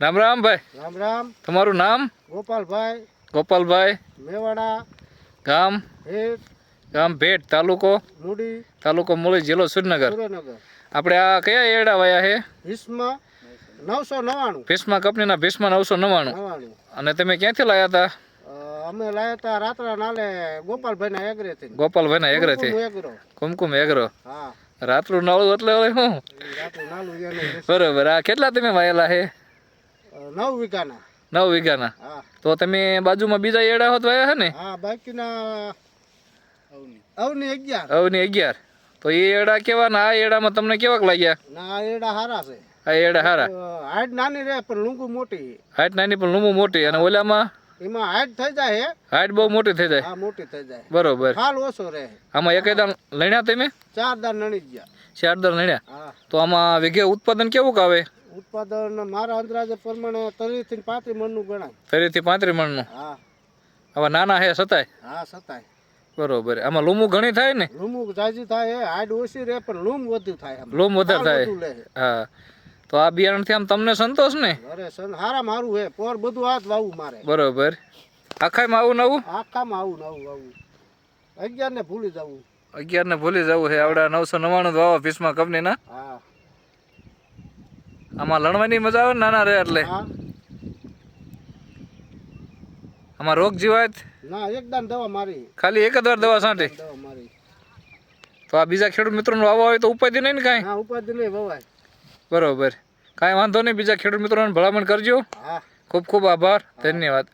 રામ રામ ભાઈ. રામ રામ. તમારું નામ? ગોપાલભાઈ. ગોપાલભાઈ. મેવાડા. ગામ? ભેટ. ગામ ભેટ તાલુકો? મૂડી. તાલુકો મૂળી જિલ્લો સુરનગર આપણે આ કયા એડા વાયા છે ભીષ્મા નવસો નવ્વાણું. ભીષ્મા કંપનીના ભીષ્મા નવસો નવ્વાણું. અને તમે ક્યાંથી લાયા હતા? અમે લાયા હતા રાત્રા નાલે ગોપાલભાઈના એગરેથી ગોપાલભાઈના એગરેથી કુમકુમ એગ્રો હા. રાતનું નાળું એટલે શું. બરોબર. આ કેટલા તમે વાયેલા છે નવ વીઘાના. નવ વીઘાના. તો તમે બાજુમાં બીજા એડા હોત વાયા હે ને? હા બાકીના અવની. અગિયાર. અવની અગિયાર. તો એ એડા કેવા ને આ એડામાં તમને કેવાક લાગ્યા? ના આ એડા હારા છે. આ એડા હારા. હાઈટ નાની રહે પણ લુંગુ મોટી. હાઈટ નાની પણ લૂંબુ મોટી. અને ઓલામાં? એમાં હાઈટ થઈ જાય હે. હાઈટ બહુ મોટી થઈ જાય. હા મોટી થઈ જાય. બરોબર. હાલ ઓછો રહે. આમાં એક દાણ લણ્યા તમે? ચાર નણી જ ગયા. ચાર દાણ લણ્યા તો આમાં વિઘે ઉત્પાદન કેવું આવે ઉત્પાદન મારા અંદાજે પ્રમાણે ત્રીસથી પાંત્રીસ મણનું ગણાય. ફરીથી પાંત્રીસ મણનું? હા. હવે નાના હે સતાય? હા સતાય. બરોબર. આમાં લૂમું ઘણી થાય ને? લૂમું જાજી થાય હે હાડ ઓછી રહે પણ લૂમ વધુ થાય. લૂમ વધારે થાય. હા. તો આ બિયારણથી આમ તમને સંતોષ ને? અરે સન હારા મારું હે પોર બધું હાથ વાવું મારે. બરોબર. આખામાં આવું નવું? આખામાં આવું નવું આવું. અગિયાર ને ભૂલી જવું અગિયાર ને ભૂલી જવું હે. આવડા નવસો નવ્વાણું વાવા ભીષ્મા કંપનીના? હા. આમાં લણવાની મજા આવે ને નાના રહે એટલે. હા. આમાં રોગ જીવાત? ના એકદમ દવા મારી. ખાલી એક જ વાર દવા છાંટી મારી. તો આ બીજા ખેડૂત મિત્રોનો વાવવા હોય તો ઉપાધિ નહીં ને કાંઈ? હા ઉપાધિ નહીં વવાય. બરોબર. કાંઈ વાંધો નહીં બીજા ખેડૂત મિત્રોને ભલામણ કરજો. હા. ખૂબ ખૂબ આભાર. ધન્યવાદ.